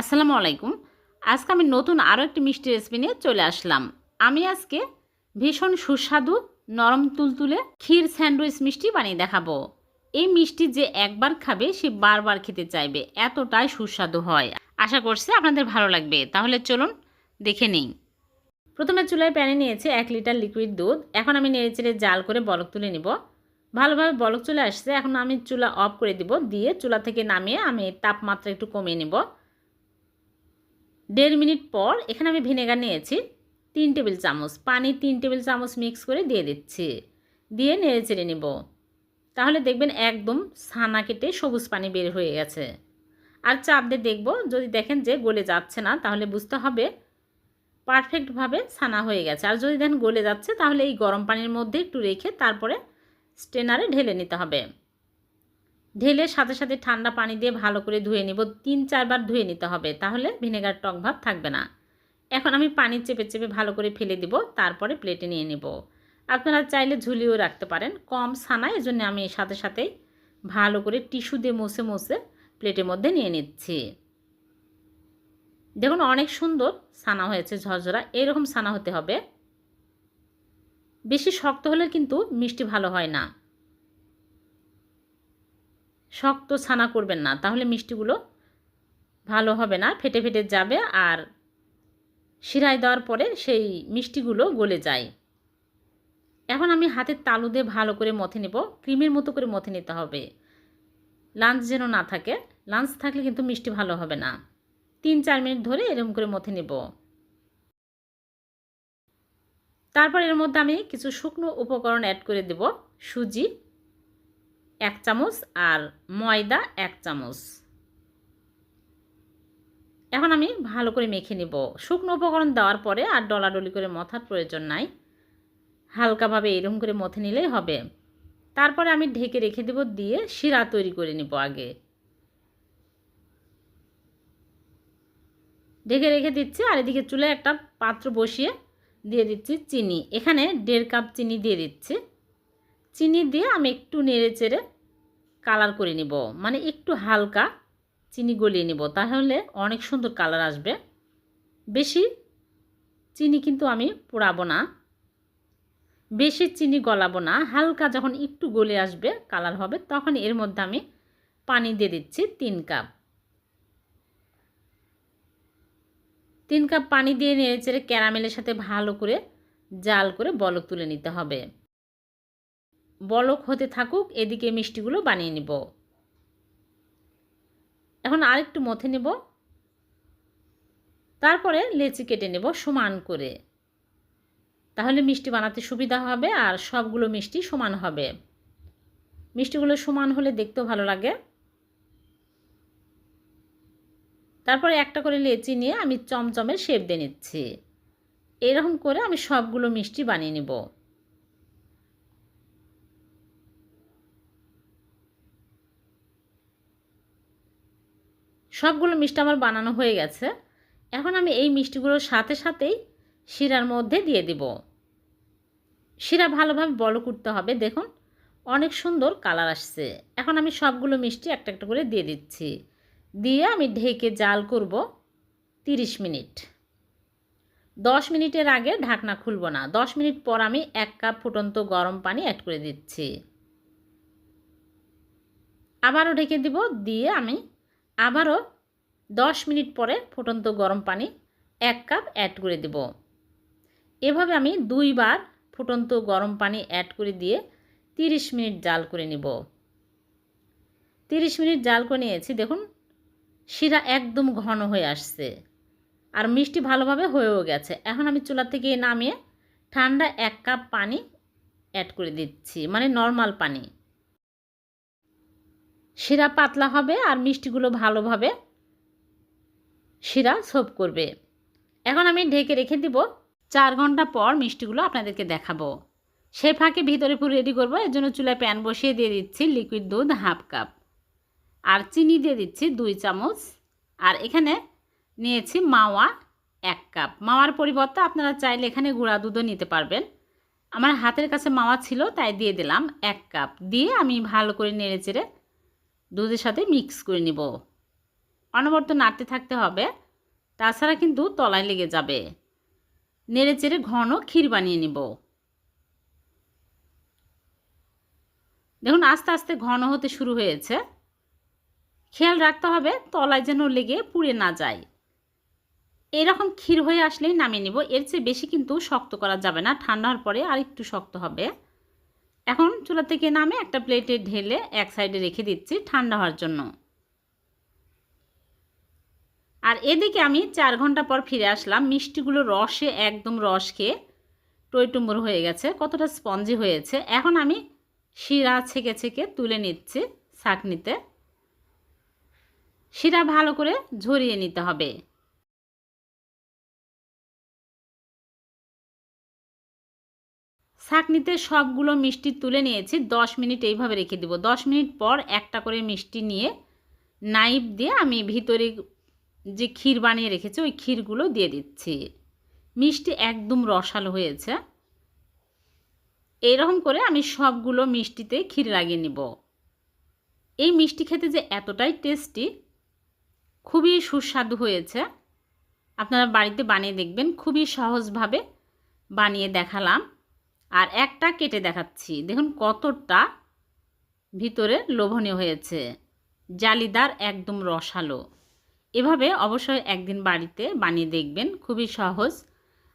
আসসালামু আলাইকুম। আজকে আমি নতুন আরও একটি মিষ্টি রেসিপি নিয়ে চলে আসলাম। আমি আজকে ভীষণ সুস্বাদু নরম তুলতুলে ক্ষীর স্যান্ডউইচ মিষ্টি বানিয়ে দেখাবো। এই মিষ্টি যে একবার খাবে, সে বারবার খেতে চাইবে। এতটাই সুস্বাদু হয়। আশা করছি আপনাদের ভালো লাগবে। তাহলে চলুন দেখে নিই। প্রথমে চুলায় প্যানে নিয়েছে এক লিটার লিকুইড দুধ। এখন আমি নেড়ে চেড়ে জাল করে বলক তুলে নিব। ভালোভাবে বলক চলে আসছে। এখন আমি চুলা অফ করে দিব। দিয়ে চুলা থেকে নামিয়ে আমি তাপমাত্রা একটু কমিয়ে নিব। দেড় মিনিট পর এখানে আমি ভিনেগার নিয়েছি তিন টেবিল চামচ। পানি তিন টেবিল চামচ মিক্স করে দিয়ে দিচ্ছি। দিয়ে নেড়ে চেড়ে নিব। তাহলে দেখবেন একদম ছানা কেটে সবুজ পানি বের হয়ে গেছে। আর চাপ দিয়ে দেখব, যদি দেখেন যে গলে যাচ্ছে না, তাহলে বুঝতে হবে পারফেক্টভাবে ছানা হয়ে গেছে। আর যদি দেখেন গলে যাচ্ছে, তাহলে এই গরম পানির মধ্যে একটু রেখে তারপরে স্টেনারে ঢেলে নিতে হবে। ঢেলে সাথে সাথে ঠান্ডা পানি দিয়ে ভালো করে ধুয়ে নিব। তিন, চারবার ধুয়ে নিতে হবে, তাহলে ভিনেগার টক ভাব থাকবে না। এখন আমি পানি চেপে চেপে ভালো করে ফেলে দিব, তারপরে প্লেটে নিয়ে নিব। আপনারা চাইলে ঝুলিয়েও রাখতে পারেন, কম ছানা, এজন্য আমি সাথে সাথেই ভালো করে টিস্যু দিয়ে মুছে মুছে প্লেটের মধ্যে নিয়ে নিচ্ছি। দেখুন, অনেক সুন্দর ছানা হয়েছে, ঝরঝরা, এরকম ছানা হতে হবে। বেশি শক্ত হলে কিন্তু মিষ্টি ভালো হয় না। শক্ত ছানা করবেন না। তাহলে মিষ্টিগুলো ভালো হবে না, ফেটে ফেটে যাবে আর শিরায় দেওয়ার পরে সেই মিষ্টিগুলো গলে যায়। এখন আমি হাতের তালু দিয়ে ভালো করে মথে নেব। ক্রিমের মতো করে মথে নিতে হবে। লাঞ্চ যেন না থাকে, লাঞ্চ থাকলে কিন্তু মিষ্টি ভালো হবে না। তিন চার মিনিট ধরে এরকম করে মথে নেব। তারপর এর মধ্যে আমি কিছু শুকনো উপকরণ অ্যাড করে দেব। সুজি। এক চামচ আর ময়দা এক চামচ। এখন আমি ভালো করে মেখে নিব। শুকনো উপকরণ দেওয়ার পরে আর ডলাডলি করে মথার প্রয়োজন নাই। হালকাভাবে এরকম করে মথে নিলেই হবে। তারপরে আমি ঢেকে রেখে দেব দিয়ে শিরা তৈরি করে নিব আগে। ঢেকে রেখে দিচ্ছি আর এদিকে চুলে একটা পাত্র বসিয়ে দিয়ে দিচ্ছি চিনি। এখানে দেড় কাপ চিনি দিয়ে দিচ্ছি। চিনি দিয়ে আমি একটু নেড়ে চেড়ে কালার করে নিব। মানে একটু হালকা চিনি গলিয়ে নিব। তাহলে অনেক সুন্দর কালার আসবে। বেশি চিনি কিন্তু আমি পোড়াবো না। বেশি চিনি গলাবো না। হালকা যখন একটু গলে আসবে কালার হবে, তখন এর মধ্যে আমি পানি দিয়ে দিচ্ছি তিন কাপ তিন কাপ পানি দিয়ে নেড়ে চেড়ে ক্যারামেলের সাথে ভালো করে জাল করে বলক তুলে নিতে হবে। বলক হতে থাকুক, এদিকে মিষ্টিগুলো বানিয়ে নিব। এখন আরেকটু মথে নেব। তারপরে লেচি কেটে নেব সমান করে। তাহলে মিষ্টি বানাতে সুবিধা হবে আর সবগুলো মিষ্টি সমান হবে। মিষ্টিগুলো সমান হলে দেখতেও ভালো লাগে। তারপরে একটা করে লেচি নিয়ে আমি চমচমের শেপ দিয়ে নিচ্ছি। এরকম করে আমি সবগুলো মিষ্টি বানিয়ে নেব। সবগুলো মিষ্টি আমার বানানো হয়ে গেছে। এখন আমি এই মিষ্টিগুলোর সাথে সাথেই শিরার মধ্যে দিয়ে দিব। শিরা ভালোভাবে বড় করতে হবে। দেখুন, অনেক সুন্দর কালার আসছে। এখন আমি সবগুলো মিষ্টি একটা একটা করে দিয়ে দিচ্ছি। দিয়ে আমি ঢেকে জাল করব 30 মিনিট। 10 মিনিটের আগে ঢাকনা খুলব না। 10 মিনিট পর আমি এক কাপ ফুটন্ত গরম পানি অ্যাড করে দিচ্ছি। আবারও ঢেকে দিব। দিয়ে আমি আবারও 10 মিনিট পরে ফুটন্ত গরম পানি এক কাপ অ্যাড করে দেব। এভাবে আমি দুইবার ফুটন্ত গরম পানি অ্যাড করে দিয়ে 30 মিনিট জাল করে নিব। 30 মিনিট জাল করে নিয়েছি, দেখুন, শিরা একদম ঘন হয়ে আসছে আর মিষ্টি ভালোভাবে হয়েও গেছে। এখন আমি চুলা থেকে নামিয়ে ঠান্ডা এক কাপ পানি অ্যাড করে দিচ্ছি মানে নর্মাল পানি। শিরা পাতলা হবে আর মিষ্টিগুলো ভালোভাবে শিরা সোপ করবে। এখন আমি ঢেকে রেখে দিব। চার ঘণ্টা পর মিষ্টিগুলো আপনাদেরকে দেখাবো। সে ফাঁকে ভিতরে পুরো রেডি করব। এর জন্য চুলায় প্যান বসিয়ে দিয়ে দিচ্ছি লিকুইড দুধ হাফ কাপ আর চিনি দিয়ে দিচ্ছি দুই চামচ। আর এখানে নিয়েছি মাওয়া এক কাপ মাওয়ার পরিবর্তে আপনারা চাইলে এখানে গুঁড়া দুধও নিতে পারবেন। আমার হাতের কাছে মাওয়া ছিল, তাই দিয়ে দিলাম এক কাপ দিয়ে আমি ভালো করে নেড়ে চেড়ে দুধের সাথে মিক্স করে নিব। অনবরত নাড়তে থাকতে হবে, তাছাড়া কিন্তু তলায় লেগে যাবে। নেড়ে চেড়ে ঘন ক্ষীর বানিয়ে নিব। দেখুন, আস্তে আস্তে ঘন হতে শুরু হয়েছে। খেয়াল রাখতে হবে, তলায় যেন লেগে পুড়ে না যায়। এরকম ক্ষীর হয়ে আসলেই নামিয়ে নিব। এর চেয়ে বেশি কিন্তু শক্ত করা যাবে না। ঠান্ডা হওয়ার পরে আর একটু শক্ত হবে। এখন চুলা থেকে নামে একটা প্লেটে ঢেলে এক সাইডে রেখে দিচ্ছি ঠান্ডা হওয়ার জন্য। আর এদিকে আমি চার ঘণ্টা পর ফিরে আসলাম, মিষ্টিগুলো রসে, একদম রস খেয়ে টইটুম্বুর হয়ে গেছে, কতটা স্পঞ্জি হয়েছে। এখন আমি শিরা ছেঁকে ছেঁকে তুলে নিচ্ছি ছাঁকনিতে শিরা ভালো করে ঝরিয়ে নিতে হবে। ছাঁকনিতে সবগুলো মিষ্টি তুলে নিয়েছি। দশ মিনিট এইভাবে রেখে দেবো। দশ মিনিট পর একটা করে মিষ্টি নিয়ে নাইফ দিয়ে আমি ভিতরে যে ক্ষীর বানিয়ে রেখেছি, ওই ক্ষীরগুলো দিয়ে দিচ্ছি। মিষ্টি একদম রসালো হয়েছে। এইরকম করে আমি সবগুলো মিষ্টিতে ক্ষীর লাগিয়ে নিব। এই মিষ্টি খেতে যে এতটাই টেস্টি, খুবই সুস্বাদু হয়েছে। আপনারা বাড়িতে বানিয়ে দেখবেন, খুবই সহজভাবে বানিয়ে দেখালাম। আর একটা কেটে দেখাচ্ছি। দেখুন কতটা ভিতরে লোভনীয় হয়েছে। জালিদার একদম রসালো। এভাবে অবশ্যই একদিন বাড়িতে বানিয়ে দেখবেন, খুবই সহজ।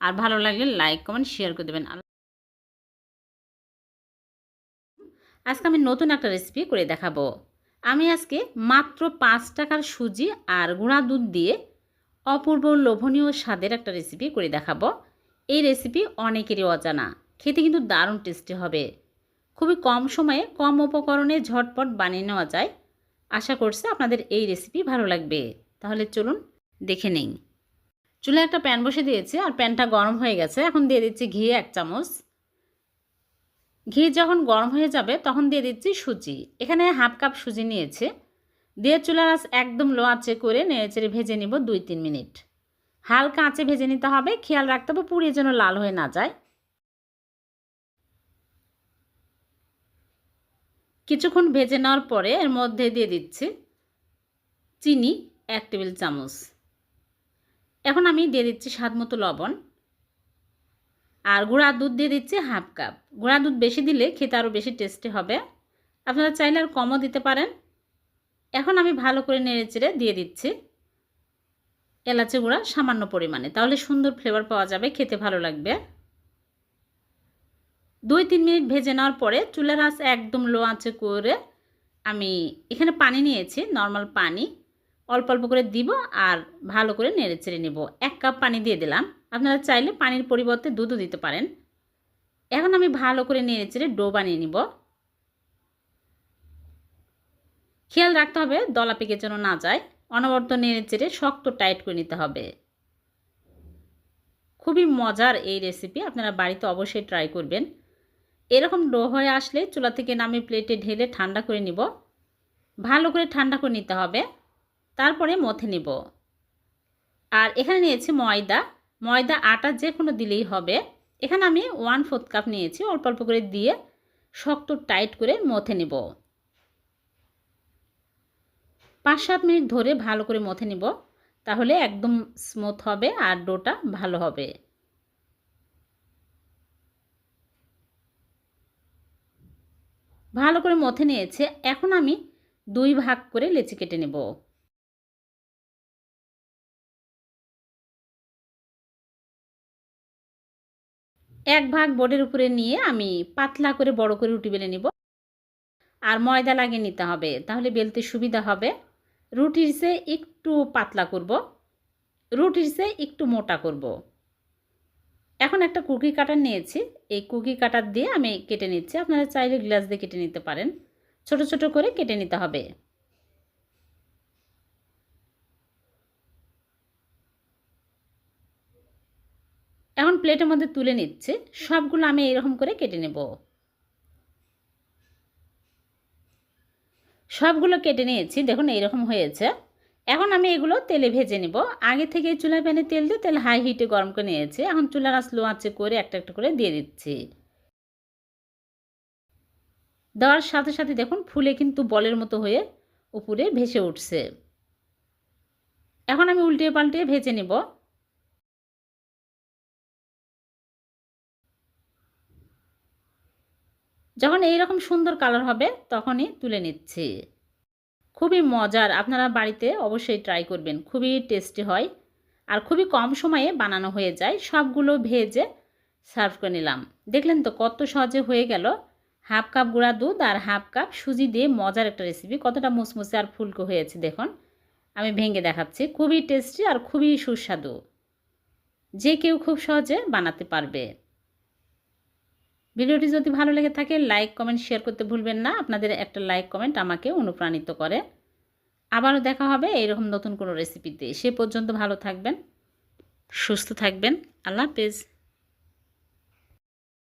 আর ভালো লাগলে লাইক কমেন্ট শেয়ার করে দেবেন। আজকে আমি নতুন একটা রেসিপি করে দেখাবো। আমি আজকে মাত্র পাঁচ টাকার সুজি আর গুঁড়া দুধ দিয়ে অপূর্ব লোভনীয় স্বাদের একটা রেসিপি করে দেখাবো। এই রেসিপি অনেকেরই অজানা। খেতে কিন্তু দারুণ টেস্টি হবে। খুবই কম সময়ে কম উপকরণে ঝটপট বানিয়ে নেওয়া যায়। আশা করছি আপনাদের এই রেসিপি ভালো লাগবে। তাহলে চলুন দেখে নেই। চুলে একটা প্যান বসে দিয়েছি আর প্যানটা গরম হয়ে গেছে। এখন দিয়ে দিচ্ছি ঘি এক চামচ। ঘি যখন গরম হয়ে যাবে তখন দিয়ে দিচ্ছি সুজি। এখানে হাফ কাপ সুজি নিয়েছে। দিয়ে চুলার আঁচ একদম লো আঁচে করে নেড়েচেড়ে ভেজে নিব দুই তিন মিনিট। হালকা আঁচে ভেজে নিতে হবে। খেয়াল রাখতে হবে পুড়িয়ে যেন লাল হয়ে না যায়। কিছুক্ষণ ভেজে নেওয়ার পরে এর মধ্যে দিয়ে দিচ্ছি চিনি এক টেবিল চামচ। এখন আমি দিয়ে দিচ্ছি স্বাদ মতো লবণ আর গুঁড়া দুধ দিয়ে দিচ্ছি হাফ কাপ। গুঁড়া দুধ বেশি দিলে খেতে আরও বেশি টেস্টি হবে। আপনারা চাইলে আর কমও দিতে পারেন। এখন আমি ভালো করে নেড়ে চেড়ে দিয়ে দিচ্ছি এলাচি গুঁড়া সামান্য পরিমাণে। তাহলে সুন্দর ফ্লেভার পাওয়া যাবে, খেতে ভালো লাগবে। দুই তিন মিনিট ভেজে নেওয়ার পরে চুলার আঁচ একদম লো আঁচে করে আমি এখানে পানি নিয়েছি নর্মাল পানি। অল্প অল্প করে দিব আর ভালো করে নেড়ে চেড়ে নেব। এক কাপ পানি দিয়ে দিলাম। আপনারা চাইলে পানির পরিবর্তে দুধও দিতে পারেন। এখন আমি ভালো করে নেড়ে চেড়ে ডো বানিয়ে নিব। খেয়াল রাখতে হবে দলা পেকে যেন না যায়। অনবর্ত নেড়ে চেড়ে শক্ত টাইট করে নিতে হবে। খুবই মজার এই রেসিপি আপনারা বাড়িতে অবশ্যই ট্রাই করবেন। এরকম ডো হয়ে আসলে চুলা থেকে নামে প্লেটে ঢেলে ঠান্ডা করে নিব। ভালো করে ঠান্ডা করে নিতে হবে। তারপরে মথে নিব। আর এখানে নিয়েছি ময়দা। ময়দা, আটা যে কোনো দিলেই হবে। এখানে আমি ওয়ান ফোর্থ কাপ নিয়েছি। অল্প অল্প করে দিয়ে শক্ত টাইট করে মথে নেব। পাঁচ সাত মিনিট ধরে ভালো করে মথে নিব। তাহলে একদম স্মুথ হবে আর ডোটা ভালো হবে। ভালো করে মথে নিয়েছে। এখন আমি দুই ভাগ করে লেচি কেটে নেব। এক ভাগ বোর্ডের উপরে নিয়ে আমি পাতলা করে বড় করে রুটি বেলে নিব। আর ময়দা লাগিয়ে নিতে হবে, তাহলে বেলতে সুবিধা হবে। রুটির সে একটু পাতলা করব। রুটির সে একটু মোটা করব। এখন একটা কুকি কাটার নিয়েছি। এই কুকি কাটার দিয়ে আমি কেটে নিচ্ছি। আপনারা চাইলে গ্লাস দিয়ে কেটে নিতে পারেন। ছোট ছোট করে কেটে নিতে হবে। এখন প্লেটের মধ্যে তুলে নিচ্ছে। সবগুলো আমি এরকম করে কেটে নেব। সবগুলো কেটে নিয়েছি। দেখুন, এইরকম হয়েছে। এখন আমি এগুলো তেলে ভেজে নেব। আগে থেকে চুলা প্যানে তেল দিয়ে তেল হাই হিটে গরম করে নিয়েছি। এখন চুলার আঁচ লো আঁচে করে একটা একটা করে দিয়ে দিচ্ছি। দেওয়ার সাথে সাথে দেখুন ফুলে কিন্তু বলের মতো হয়ে উপরে ভেসে উঠছে। এখন আমি উল্টিয়ে পাল্টিয়ে ভেজে নেব। যখন এই রকম সুন্দর কালার হবে তখনই তুলে নিচ্ছি। খুবই মজার। আপনারা বাড়িতে অবশ্যই ট্রাই করবেন। খুবই টেস্টি হয় আর খুবই কম সময়ে বানানো হয়ে যায়। সবগুলো ভেজে সার্ভ করে নিলাম। দেখলেন তো কত সহজে হয়ে গেল। হাফ কাপ গুঁড়া দুধ আর হাফ কাপ সুজি দিয়ে মজার একটা রেসিপি কতটা মুসমুসে আর ফুলকো হয়েছে দেখুন। আমি ভেঙে দেখাচ্ছি। খুবই টেস্টি আর খুবই সুস্বাদু। যে কেউ খুব সহজে বানাতে পারবে। ভিডিওটি যদি ভালো লেগে থাকে লাইক কমেন্ট শেয়ার করতে ভুলবেন না। আপনাদের একটা লাইক কমেন্ট আমাকে অনুপ্রাণিত করে। আবারও দেখা হবে এরকম নতুন কোনো রেসিপিতে সে পর্যন্ত ভালো থাকবেন, সুস্থ থাকবেন। আল্লাহ হাফেজ।